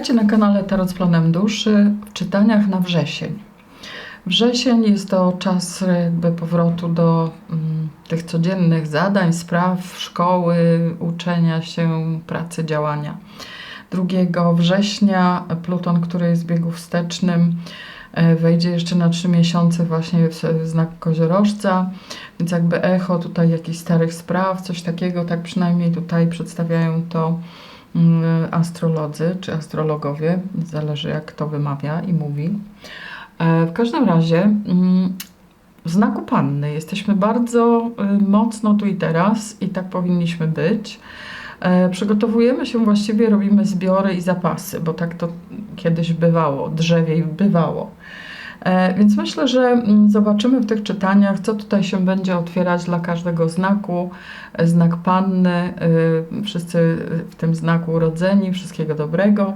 Witajcie na kanale Tarot z Planem Duszy w czytaniach na wrzesień. Wrzesień jest to czas jakby powrotu do mm, tych codziennych zadań, spraw, szkoły, uczenia się, pracy, działania. 2 września Pluton, który jest w biegu wstecznym, e, wejdzie jeszcze na trzy miesiące właśnie w znak koziorożca, więc jakby echo tutaj jakichś starych spraw, coś takiego, tak przynajmniej tutaj przedstawiają to astrolodzy czy astrologowie, zależy jak kto wymawia i mówi. E, W każdym razie mm, w znaku panny jesteśmy bardzo y, mocno tu i teraz i tak powinniśmy być. E, Przygotowujemy się, właściwie robimy zbiory i zapasy, bo tak to kiedyś bywało, drzewiej bywało. E, Więc myślę, że mm, zobaczymy w tych czytaniach, co tutaj się będzie otwierać dla każdego znaku. E, Znak panny, y, wszyscy w tym znaku urodzeni, wszystkiego dobrego.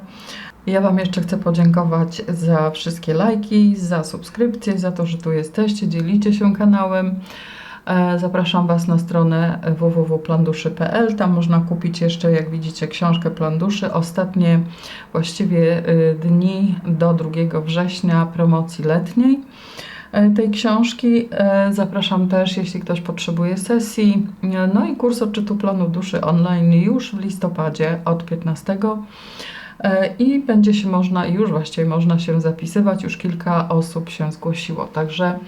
Ja Wam jeszcze chcę podziękować za wszystkie lajki, za subskrypcje, za to, że tu jesteście, dzielicie się kanałem. E, Zapraszam Was na stronę www.planduszy.pl. Tam można kupić jeszcze, jak widzicie, książkę Plan Duszy. Ostatnie właściwie y, dni do 2 września promocji letniej e, tej książki. E, Zapraszam też, jeśli ktoś potrzebuje sesji. No i kurs odczytu planu duszy online już w listopadzie od 15. E, I będzie się można, już właściwie można się zapisywać, już kilka osób się zgłosiło. Także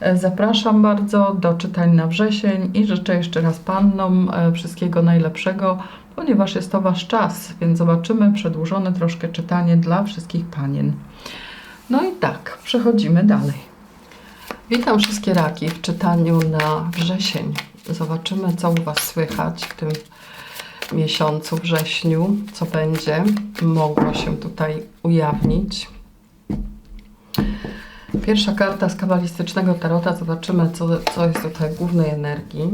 e, zapraszam bardzo do czytań na wrzesień i życzę jeszcze raz pannom e, wszystkiego najlepszego, ponieważ jest to Wasz czas, więc zobaczymy przedłużone troszkę czytanie dla wszystkich panien. No i tak, przechodzimy dalej. Witam wszystkie raki w czytaniu na wrzesień. Zobaczymy, co u Was słychać w tym miesiącu, wrześniu, co będzie mogło się tutaj ujawnić. Pierwsza karta z kabalistycznego tarota. Zobaczymy, co, co jest tutaj głównej energii.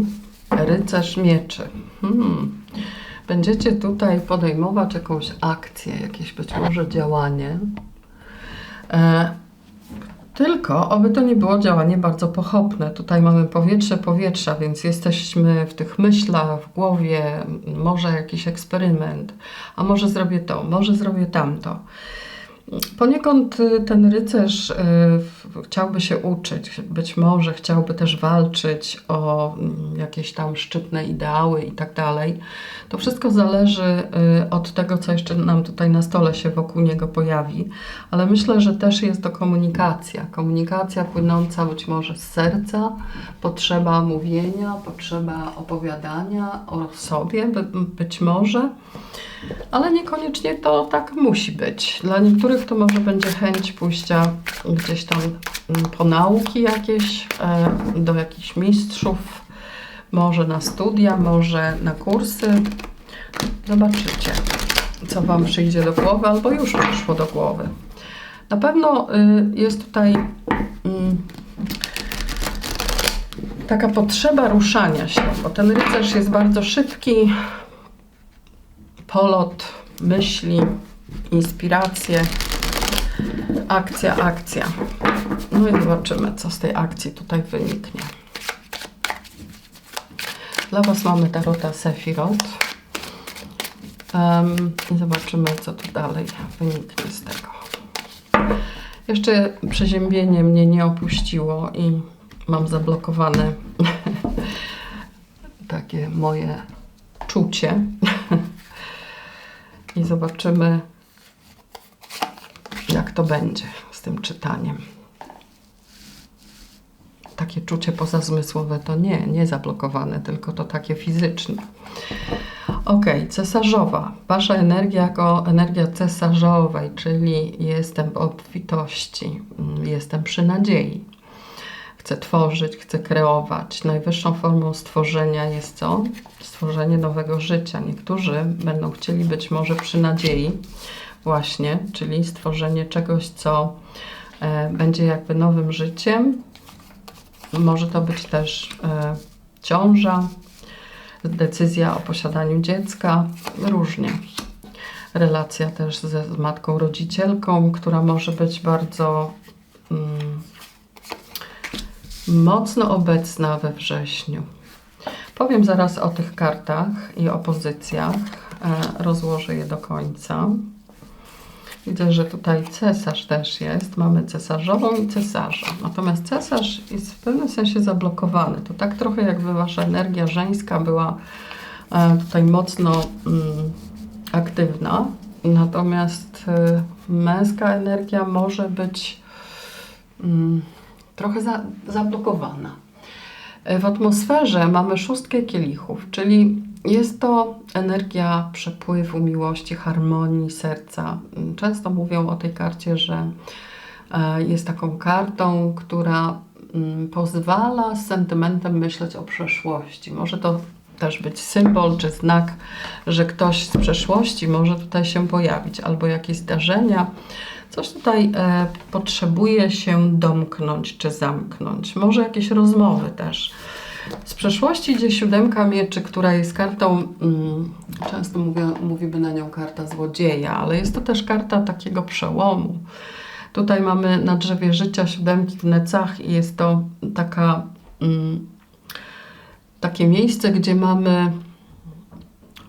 Rycerz mieczy. Hmm. Będziecie tutaj podejmować jakąś akcję, jakieś być może działanie. E, tylko, oby to nie było działanie bardzo pochopne. Tutaj mamy powietrze powietrza, więc jesteśmy w tych myślach, w głowie, może jakiś eksperyment, a może zrobię to, może zrobię tamto. Poniekąd ten rycerz y, w- chciałby się uczyć, być może chciałby też walczyć o mm, jakieś tam szczytne ideały i tak dalej. To wszystko zależy y, od tego, co jeszcze nam tutaj na stole się wokół niego pojawi, ale myślę, że też jest to komunikacja. Komunikacja płynąca być może z serca, potrzeba mówienia, potrzeba opowiadania o sobie, by, być może. Ale niekoniecznie to tak musi być. Dla niektórych to może będzie chęć pójścia gdzieś tam po nauki jakieś, e, do jakichś mistrzów, może na studia, może na kursy. Zobaczycie, co Wam przyjdzie do głowy, albo już przyszło do głowy. Na pewno y, jest tutaj mm, taka potrzeba ruszania się, bo ten rycerz jest bardzo szybki, polot myśli, inspiracje, akcja, akcja. No i zobaczymy, co z tej akcji tutaj wyniknie. Dla Was mamy Tarota Sefirot. Em, I zobaczymy, co tu dalej wyniknie z tego. Jeszcze przeziębienie mnie nie opuściło i mam zablokowane takie moje czucie. I zobaczymy, jak to będzie z tym czytaniem. Takie czucie pozazmysłowe to nie, nie zablokowane, tylko to takie fizyczne. Ok, cesarzowa. Wasza energia jako energia cesarzowej, czyli jestem w obfitości, mm, jestem przy nadziei. Chcę tworzyć, chcę kreować. Najwyższą formą stworzenia jest co? Stworzenie nowego życia. Niektórzy będą chcieli być może przy nadziei, właśnie, czyli stworzenie czegoś, co e, będzie jakby nowym życiem. Może to być też e, ciąża, decyzja o posiadaniu dziecka, różnie. Relacja też ze z matką rodzicielką, która może być bardzo mm, mocno obecna we wrześniu. Powiem zaraz o tych kartach i o pozycjach. E, Rozłożę je do końca. Widzę, że tutaj cesarz też jest. Mamy cesarzową i cesarza. Natomiast cesarz jest w pewnym sensie zablokowany. To tak trochę jakby wasza energia żeńska była e, tutaj mocno mm, aktywna. Natomiast e, męska energia może być mm, trochę za, zablokowana. E, W atmosferze mamy szóstkę kielichów, czyli jest to energia przepływu, miłości, harmonii serca. Często mówią o tej karcie, że e, jest taką kartą, która mm, pozwala z sentymentem myśleć o przeszłości. Może to też być symbol czy znak, że ktoś z przeszłości może tutaj się pojawić, albo jakieś zdarzenia. Coś tutaj e, potrzebuje się domknąć czy zamknąć. Może jakieś rozmowy też. Z przeszłości idzie siódemka mieczy, która jest kartą, mm, często mówię, mówimy na nią karta złodzieja, ale jest to też karta takiego przełomu. Tutaj mamy na drzewie życia siódemki w necach i jest to taka, mm, takie miejsce, gdzie mamy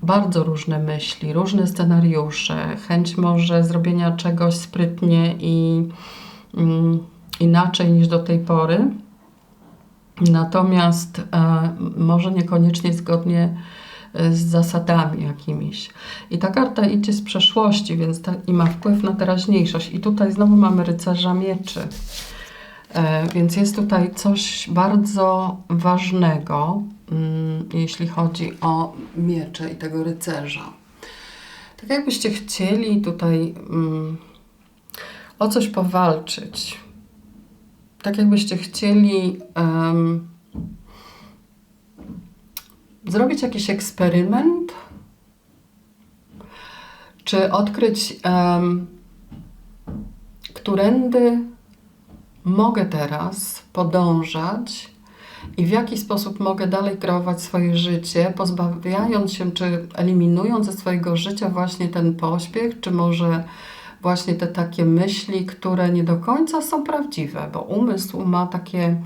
bardzo różne myśli, różne scenariusze, chęć może zrobienia czegoś sprytnie i mm, inaczej niż do tej pory. Natomiast e, może niekoniecznie zgodnie e, z zasadami jakimiś. I ta karta idzie z przeszłości, więc ta, i ma wpływ na teraźniejszość. I tutaj znowu mamy rycerza mieczy. E, więc jest tutaj coś bardzo ważnego, mm, jeśli chodzi o miecze i tego rycerza. Tak jakbyście chcieli tutaj mm, o coś powalczyć. Tak jakbyście chcieli em, zrobić jakiś eksperyment, czy odkryć, em, którędy mogę teraz podążać i w jaki sposób mogę dalej kreować swoje życie, pozbawiając się czy eliminując ze swojego życia właśnie ten pośpiech, czy może właśnie te takie myśli, które nie do końca są prawdziwe, bo umysł ma takie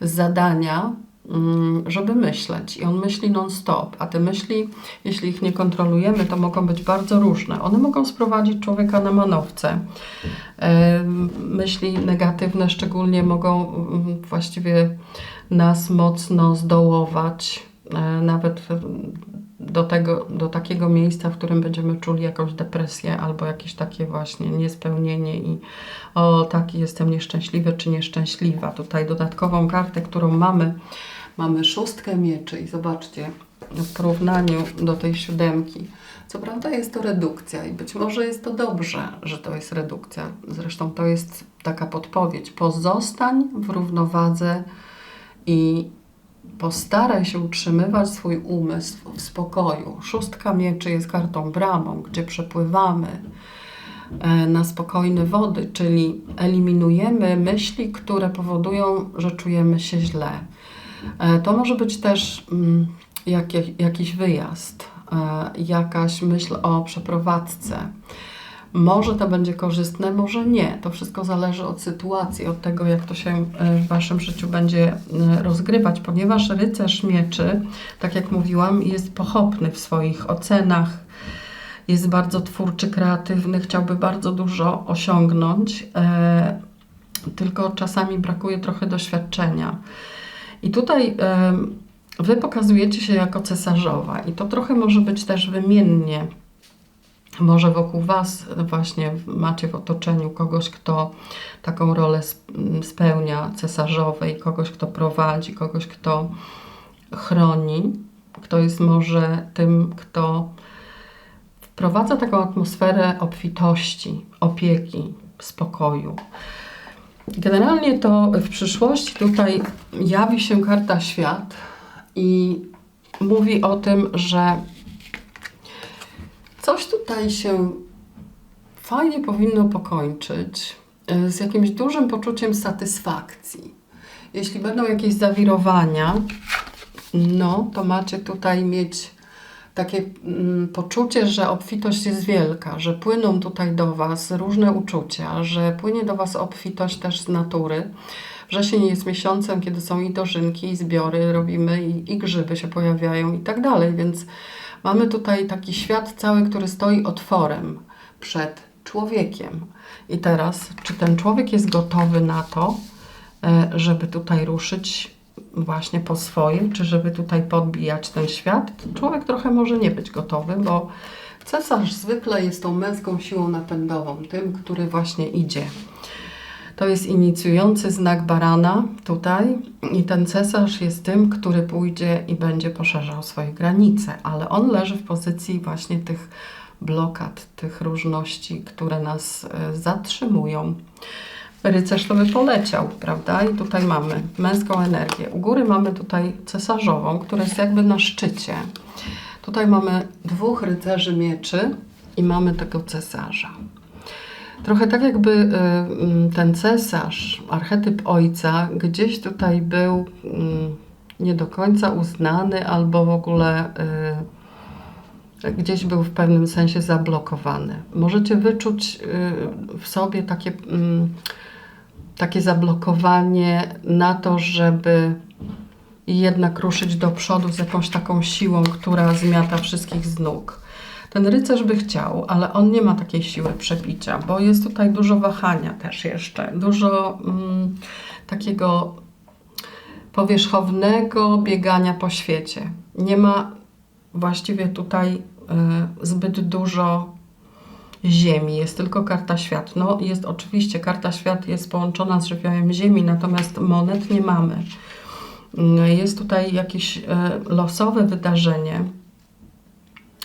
zadania, mm, żeby myśleć i on myśli non-stop, a te myśli, jeśli ich nie kontrolujemy, to mogą być bardzo różne. One mogą sprowadzić człowieka na manowce. Myśli negatywne szczególnie mogą mm, właściwie nas mocno zdołować, e, nawet do, tego, do takiego miejsca, w którym będziemy czuli jakąś depresję albo jakieś takie właśnie niespełnienie i o taki jestem nieszczęśliwy czy nieszczęśliwa. Tutaj dodatkową kartę, którą mamy, mamy szóstkę mieczy i zobaczcie, w porównaniu do tej siódemki. Co prawda jest to redukcja i być może jest to dobrze, że to jest redukcja. Zresztą to jest taka podpowiedź. Pozostań w równowadze i postaraj się utrzymywać swój umysł w spokoju. Szóstka mieczy jest kartą bramą, gdzie przepływamy e, na spokojne wody, czyli eliminujemy myśli, które powodują, że czujemy się źle. E, To może być też mm, jakiś wyjazd, e, jakaś myśl o przeprowadzce. Może to będzie korzystne, może nie. To wszystko zależy od sytuacji, od tego, jak to się e, w Waszym życiu będzie e, rozgrywać, ponieważ rycerz mieczy, tak jak mówiłam, jest pochopny w swoich ocenach, jest bardzo twórczy, kreatywny, chciałby bardzo dużo osiągnąć, e, tylko czasami brakuje trochę doświadczenia. I tutaj Wy pokazujecie się jako cesarzowa, i to trochę może być też wymiennie może wokół Was właśnie macie w otoczeniu kogoś, kto taką rolę sp- spełnia cesarzowej, kogoś, kto prowadzi, kogoś, kto chroni, kto jest może tym, kto wprowadza taką atmosferę obfitości, opieki, spokoju. Generalnie to w przyszłości tutaj jawi się karta świat i mówi o tym, że coś tutaj się fajnie powinno pokończyć e, z jakimś dużym poczuciem satysfakcji. Jeśli będą jakieś zawirowania, no to macie tutaj mieć takie mm, poczucie, że obfitość jest wielka, że płyną tutaj do Was różne uczucia, że płynie do Was obfitość też z natury. Wrzesień jest miesiącem, kiedy są i dożynki, i zbiory robimy, i, i grzyby się pojawiają i tak dalej, więc mamy tutaj taki świat cały, który stoi otworem przed człowiekiem. I teraz, czy ten człowiek jest gotowy na to, e, żeby tutaj ruszyć właśnie po swoim, czy żeby tutaj podbijać ten świat? Człowiek trochę może nie być gotowy, bo cesarz zwykle jest tą męską siłą napędową, tym, który właśnie idzie. To jest inicjujący znak barana tutaj i ten cesarz jest tym, który pójdzie i będzie poszerzał swoje granice, ale on leży w pozycji właśnie tych blokad, tych różności, które nas e, zatrzymują. Rycerz to by poleciał, prawda? I tutaj mamy męską energię. U góry mamy tutaj cesarzową, która jest jakby na szczycie. Tutaj mamy dwóch rycerzy mieczy i mamy tego cesarza. Trochę tak jakby y, mm, ten cesarz, archetyp ojca, gdzieś tutaj był mm, nie do końca uznany albo w ogóle y, gdzieś był w pewnym sensie zablokowany. Możecie wyczuć y, w sobie takie, mm, takie zablokowanie na to, żeby jednak ruszyć do przodu z jakąś taką siłą, która zmiata wszystkich z nóg. Ten rycerz by chciał, ale on nie ma takiej siły przebicia, bo jest tutaj dużo wahania też jeszcze, dużo mm, takiego powierzchownego biegania po świecie. Nie ma właściwie tutaj y, zbyt dużo ziemi, jest tylko karta świat. No jest oczywiście, karta świat jest połączona z żywiołem ziemi, natomiast monet nie mamy. Y, jest tutaj jakieś y, losowe wydarzenie,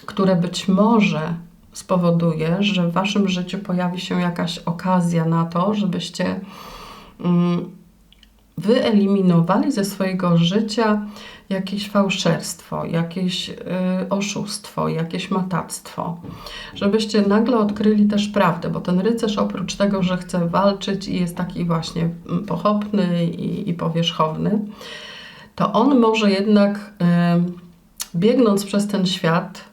które być może spowoduje, że w waszym życiu pojawi się jakaś okazja na to, żebyście mm, wyeliminowali ze swojego życia jakieś fałszerstwo, jakieś y, oszustwo, jakieś matactwo. Żebyście nagle odkryli też prawdę, bo ten rycerz oprócz tego, że chce walczyć i jest taki właśnie mm, pochopny i, i powierzchowny, to on może jednak y, biegnąc przez ten świat,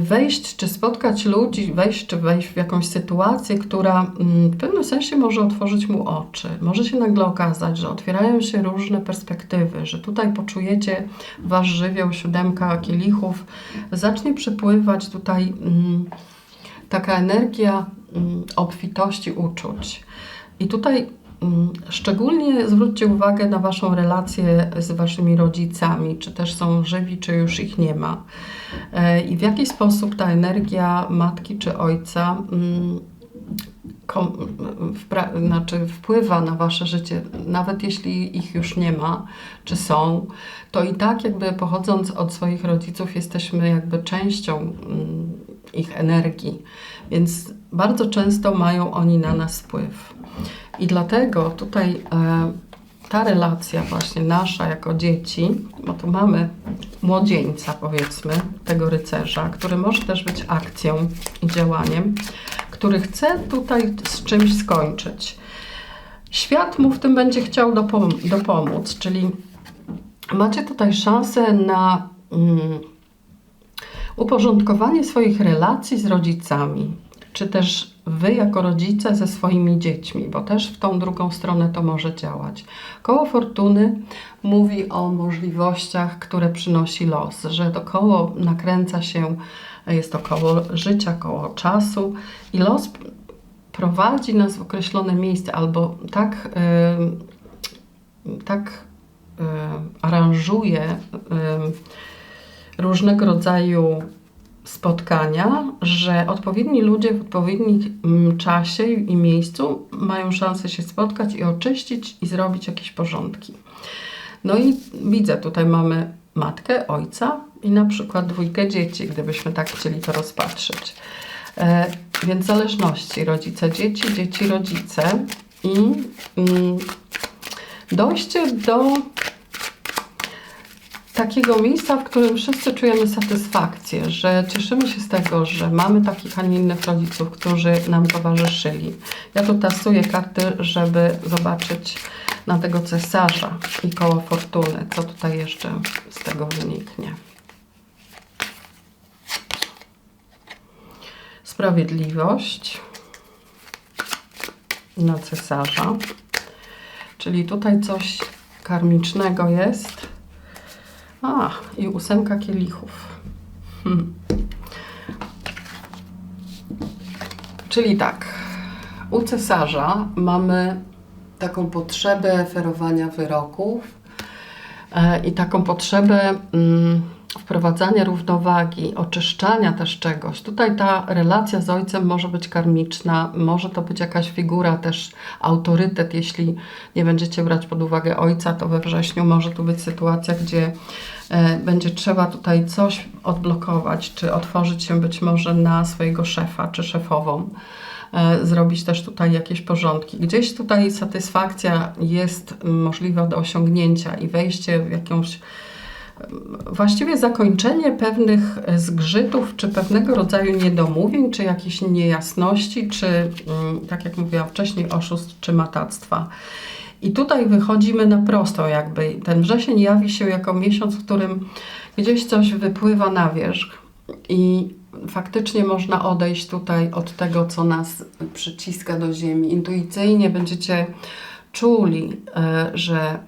wejść czy spotkać ludzi, wejść czy wejść w jakąś sytuację, która mm, w pewnym sensie może otworzyć mu oczy. Może się nagle okazać, że otwierają się różne perspektywy, że tutaj poczujecie wasz żywioł, siódemka kielichów, zacznie przepływać tutaj mm, taka energia mm, obfitości uczuć. I tutaj Szczególnie zwróćcie uwagę na Waszą relację z Waszymi rodzicami, czy też są żywi, czy już ich nie ma. E, I w jaki sposób ta energia matki czy ojca mm, znaczy wpływa na wasze życie, nawet jeśli ich już nie ma, czy są, to i tak jakby pochodząc od swoich rodziców jesteśmy jakby częścią mm, ich energii, więc bardzo często mają oni na nas wpływ. I dlatego tutaj e, ta relacja właśnie nasza jako dzieci, bo tu mamy młodzieńca powiedzmy, tego rycerza, który może też być akcją i działaniem, który chce tutaj z czymś skończyć. Świat mu w tym będzie chciał dopom- dopomóc, czyli macie tutaj szansę na mm, uporządkowanie swoich relacji z rodzicami, czy też wy jako rodzice ze swoimi dziećmi, bo też w tą drugą stronę to może działać. Koło fortuny mówi o możliwościach, które przynosi los, że to koło nakręca się, jest to koło życia, koło czasu i los prowadzi nas w określone miejsce albo tak, yy, tak yy, aranżuje yy, różnego rodzaju spotkania, że odpowiedni ludzie w odpowiednim czasie i miejscu mają szansę się spotkać i oczyścić i zrobić jakieś porządki. No i widzę, tutaj mamy matkę, ojca i na przykład dwójkę dzieci, gdybyśmy tak chcieli to rozpatrzyć. E, więc zależności rodzice, dzieci, dzieci, rodzice i mm, dojście do takiego miejsca, w którym wszyscy czujemy satysfakcję, że cieszymy się z tego, że mamy takich, a nie innych rodziców, którzy nam towarzyszyli. Ja tu tasuję karty, żeby zobaczyć na tego cesarza i koło fortuny, co tutaj jeszcze z tego wyniknie. Sprawiedliwość na cesarza, czyli tutaj coś karmicznego jest a, i ósemka kielichów. Hmm. Czyli tak, u cesarza mamy taką potrzebę ferowania wyroków e, i taką potrzebę mm, wprowadzania równowagi, oczyszczania też czegoś. Tutaj ta relacja z ojcem może być karmiczna, może to być jakaś figura, też autorytet. Jeśli nie będziecie brać pod uwagę ojca, to we wrześniu może tu być sytuacja, gdzie e, będzie trzeba tutaj coś odblokować, czy otworzyć się być może na swojego szefa, czy szefową e, zrobić też tutaj jakieś porządki. Gdzieś tutaj satysfakcja jest możliwa do osiągnięcia i wejście w jakąś właściwie zakończenie pewnych zgrzytów, czy pewnego rodzaju niedomówień, czy jakichś niejasności, czy mm, tak jak mówiłam wcześniej, oszustw czy matactwa. I tutaj wychodzimy na prosto, jakby ten wrzesień jawi się jako miesiąc, w którym gdzieś coś wypływa na wierzch i faktycznie można odejść tutaj od tego, co nas przyciska do ziemi. Intuicyjnie będziecie czuli, e, że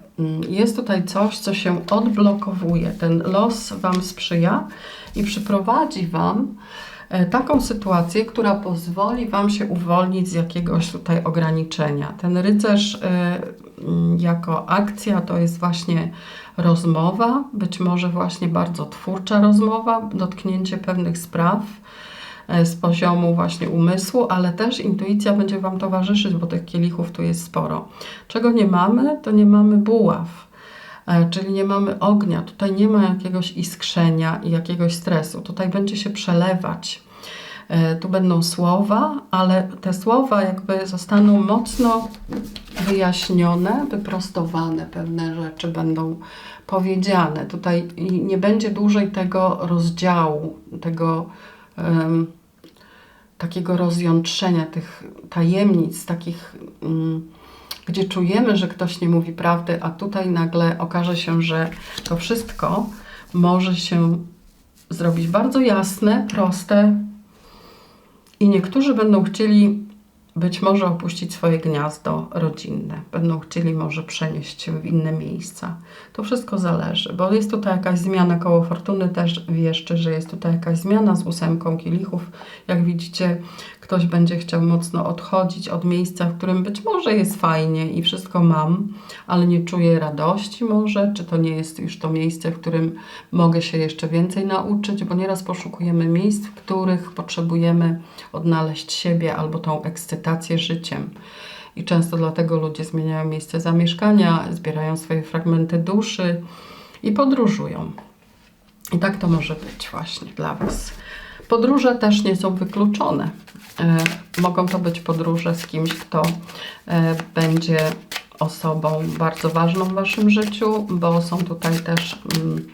jest tutaj coś, co się odblokowuje. Ten los Wam sprzyja i przyprowadzi Wam e, taką sytuację, która pozwoli Wam się uwolnić z jakiegoś tutaj ograniczenia. Ten rycerz e, mm, jako akcja to jest właśnie rozmowa, być może właśnie bardzo twórcza rozmowa, dotknięcie pewnych spraw z poziomu właśnie umysłu, ale też intuicja będzie Wam towarzyszyć, bo tych kielichów tu jest sporo. Czego nie mamy, to nie mamy buław, e, czyli nie mamy ognia. Tutaj nie ma jakiegoś iskrzenia i jakiegoś stresu. Tutaj będzie się przelewać. E, tu będą słowa, ale te słowa jakby zostaną mocno wyjaśnione, wyprostowane, pewne rzeczy będą powiedziane. Tutaj nie będzie dłużej tego rozdziału, tego um, takiego rozjątrzenia, tych tajemnic, takich, um, gdzie czujemy, że ktoś nie mówi prawdy, a tutaj nagle okaże się, że to wszystko może się zrobić bardzo jasne, proste i niektórzy będą chcieli być może opuścić swoje gniazdo rodzinne, będą chcieli może przenieść się w inne miejsca. To wszystko zależy, bo jest tutaj jakaś zmiana koło fortuny, też wieszczy, że jest tutaj jakaś zmiana z ósemką kielichów. Jak widzicie, ktoś będzie chciał mocno odchodzić od miejsca, w którym być może jest fajnie i wszystko mam, ale nie czuję radości może, czy to nie jest już to miejsce, w którym mogę się jeszcze więcej nauczyć, bo nieraz poszukujemy miejsc, w których potrzebujemy odnaleźć siebie albo tą ekscytację życiem. I często dlatego ludzie zmieniają miejsce zamieszkania, zbierają swoje fragmenty duszy i podróżują. I tak to może być właśnie dla Was. Podróże też nie są wykluczone. E, mogą to być podróże z kimś, kto e, będzie osobą bardzo ważną w Waszym życiu, bo są tutaj też mm,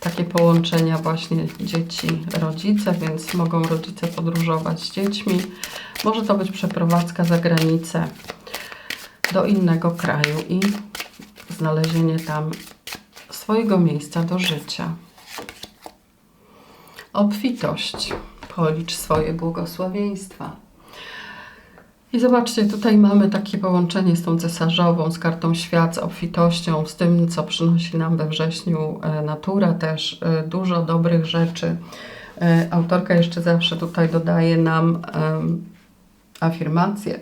takie połączenia właśnie dzieci, rodzice, więc mogą rodzice podróżować z dziećmi. Może to być przeprowadzka za granicę do innego kraju i znalezienie tam swojego miejsca do życia. Obfitość. Policz swoje błogosławieństwa. I zobaczcie, tutaj mamy takie połączenie z tą cesarzową, z kartą świat, z obfitością, z tym, co przynosi nam we wrześniu e, natura też, e, dużo dobrych rzeczy. E, autorka jeszcze zawsze tutaj dodaje nam afirmację.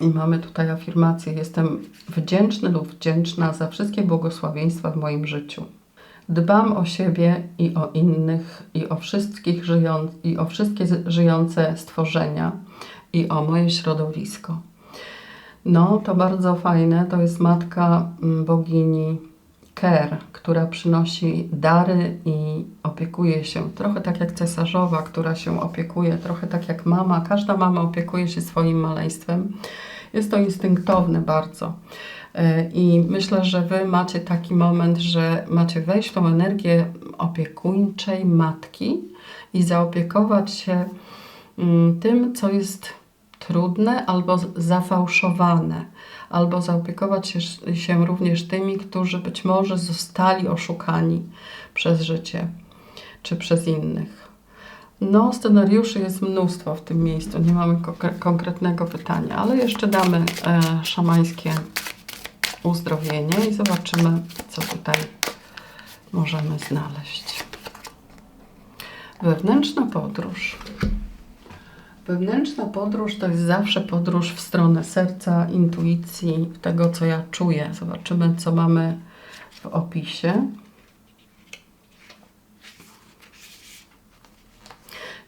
I mamy tutaj afirmację: Jestem wdzięczny lub wdzięczna za wszystkie błogosławieństwa w moim życiu. Dbam o siebie i o innych, i o, wszystkich żyją, i o wszystkie żyjące stworzenia, i o moje środowisko. No, to bardzo fajne. To jest matka mm, bogini Ker, która przynosi dary i opiekuje się trochę tak jak cesarzowa, która się opiekuje, trochę tak jak mama. Każda mama opiekuje się swoim maleństwem. Jest to instynktowne bardzo. E, I myślę, że Wy macie taki moment, że macie wejść w tą energię opiekuńczej matki i zaopiekować się mm, tym, co jest trudne albo zafałszowane, albo zaopiekować się, się również tymi, którzy być może zostali oszukani przez życie czy przez innych. No, scenariuszy jest mnóstwo w tym miejscu, nie mamy konkretnego pytania, ale jeszcze damy e, szamańskie uzdrowienie i zobaczymy, co tutaj możemy znaleźć. Wewnętrzna podróż. Wewnętrzna podróż to jest zawsze podróż w stronę serca, intuicji, tego co ja czuję. Zobaczymy, co mamy w opisie.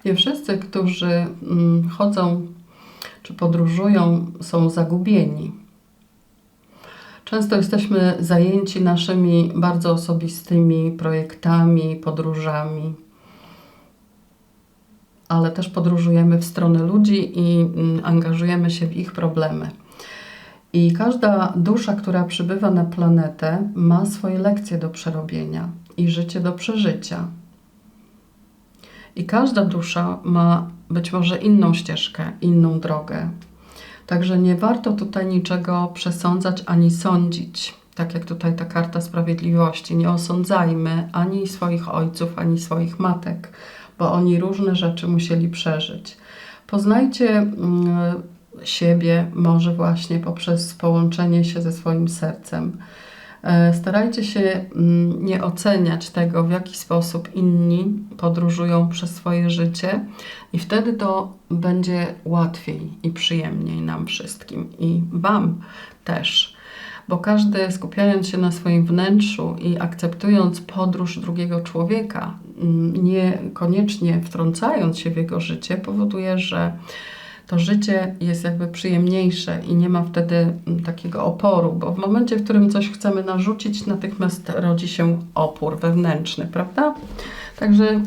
Nie wszyscy, którzy mm, chodzą czy podróżują, są zagubieni. Często jesteśmy zajęci naszymi bardzo osobistymi projektami, podróżami, ale też podróżujemy w stronę ludzi i mm, angażujemy się w ich problemy. I każda dusza, która przybywa na planetę, ma swoje lekcje do przerobienia i życie do przeżycia. I każda dusza ma być może inną ścieżkę, inną drogę. Także nie warto tutaj niczego przesądzać ani sądzić. Tak jak tutaj ta karta sprawiedliwości. Nie osądzajmy ani swoich ojców, ani swoich matek, bo oni różne rzeczy musieli przeżyć. Poznajcie mm, siebie może właśnie poprzez połączenie się ze swoim sercem. E, Starajcie się mm, nie oceniać tego, w jaki sposób inni podróżują przez swoje życie, i wtedy to będzie łatwiej i przyjemniej nam wszystkim i Wam też. Bo każdy skupiając się na swoim wnętrzu i akceptując podróż drugiego człowieka, mm, niekoniecznie wtrącając się w jego życie, powoduje, że to życie jest jakby przyjemniejsze i nie ma wtedy mm, takiego oporu, bo w momencie, w którym coś chcemy narzucić, natychmiast rodzi się opór wewnętrzny, prawda? Także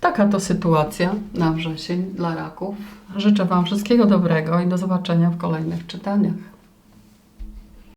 taka to sytuacja na wrzesień dla raków. Życzę Wam wszystkiego dobrego i do zobaczenia w kolejnych czytaniach.